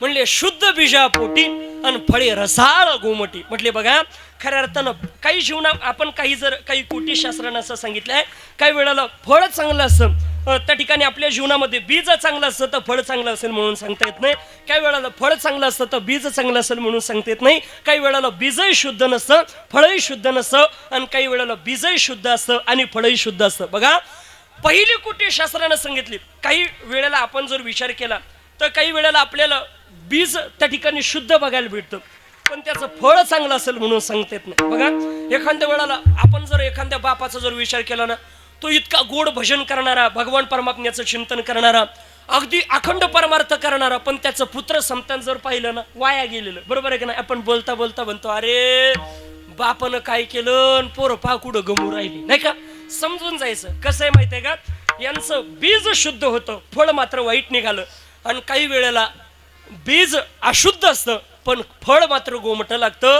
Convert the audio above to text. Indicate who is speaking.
Speaker 1: म्हणले शुद्ध बीजा पोटी आणि फळे रसाळ गोमटी. म्हटले बघा खऱ्या अर्थानं काही जीवना आपण काही जर काही कोटी शास्त्रानं असं सांगितलं आहे काही वेळेला फळ चांगलं असतं त्या ठिकाणी आपल्या जीवनामध्ये बीज चांगलं असतं तर फळ चांगलं असेल म्हणून सांगता येत नाही. काही वेळेला फळ चांगलं असतं तर बीज चांगलं असेल म्हणून सांगता येत नाही. काही वेळेला बीजही शुद्ध नसतं फळही शुद्ध नसतं आणि काही वेळेला बीजही शुद्ध असतं आणि फळही शुद्ध असतं. बघा पहिली कुठे शास्त्रानं सांगितली. काही वेळेला आपण जर विचार केला तर काही वेळेला आपल्याला बीज त्या ठिकाणी शुद्ध बघायला भेटतं. पण त्याचं फळ चांगलं असेल म्हणून सांगता येत नाही. बघा एखाद्या वेळाला आपण जर एखाद्या बापाचा जर विचार केला ना तो इतका गोड भजन करणारा भगवान परमात्म्याचं चिंतन करणारा अगदी अखंड परमार्थ करणारा पण त्याचं पुत्र संतान जर पाहिलं ना वाया गेलेलं. बरोबर आहे की नाही? आपण बोलता बोलता म्हणतो अरे बापानं काय केलं आणि पोरं पा कुठं गमू राहिली. नाही का? समजून जायचं. कसं आहे माहिती आहे का? यांचं बीज शुद्ध होतं फळ मात्र वाईट निघालं. आणि काही वेळेला बीज अशुद्ध असतं पण फळ मात्र गोमट लागतं.